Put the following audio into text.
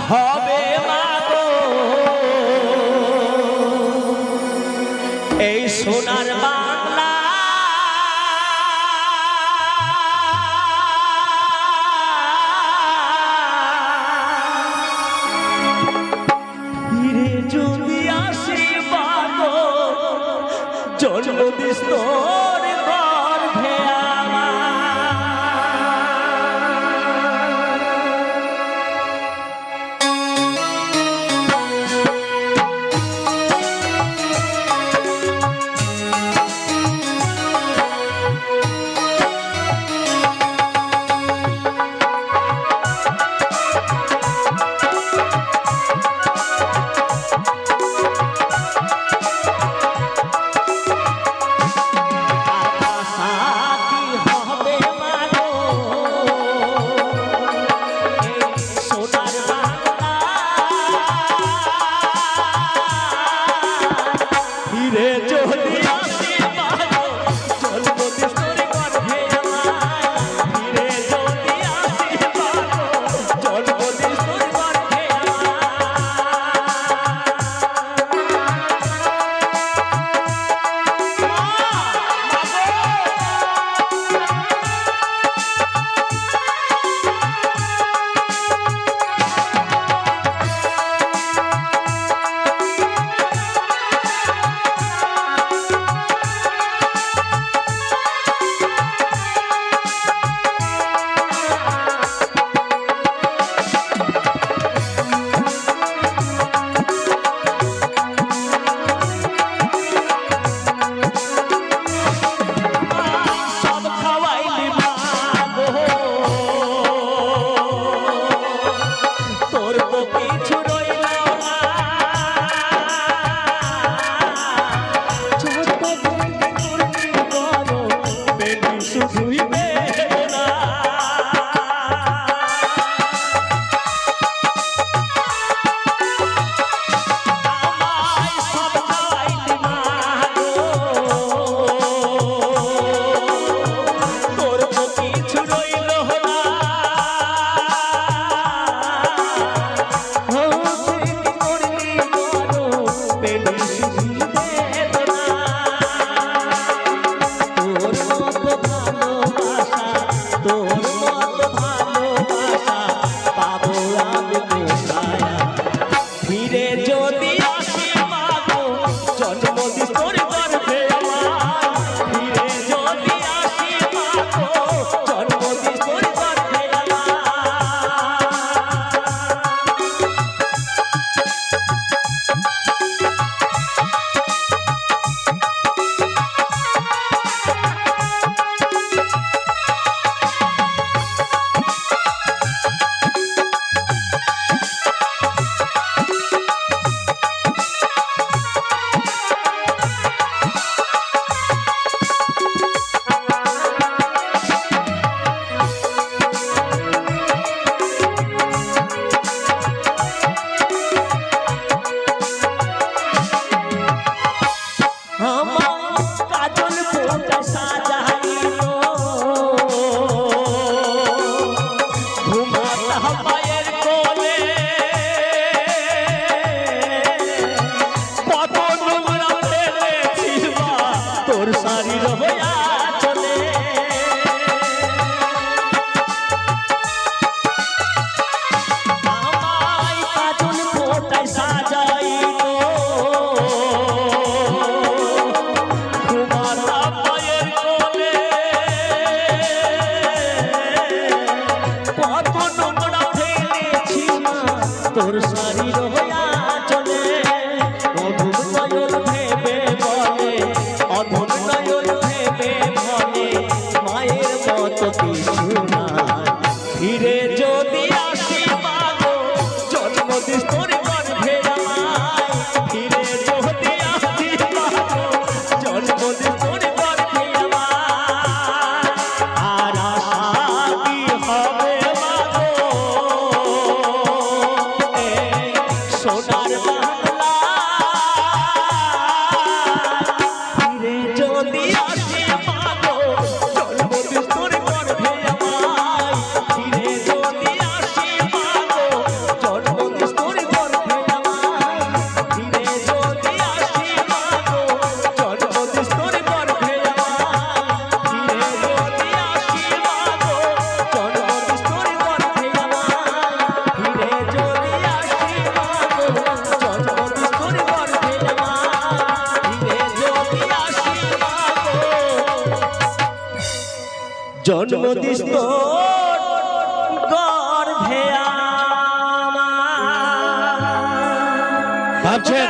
হবে মাগো এই সোনার বাংলা ফিরে যদি আসি মাগো জন্ম দিস ফিরে যদি করছ জন্ম দিস গর্ভে। ভাবছেন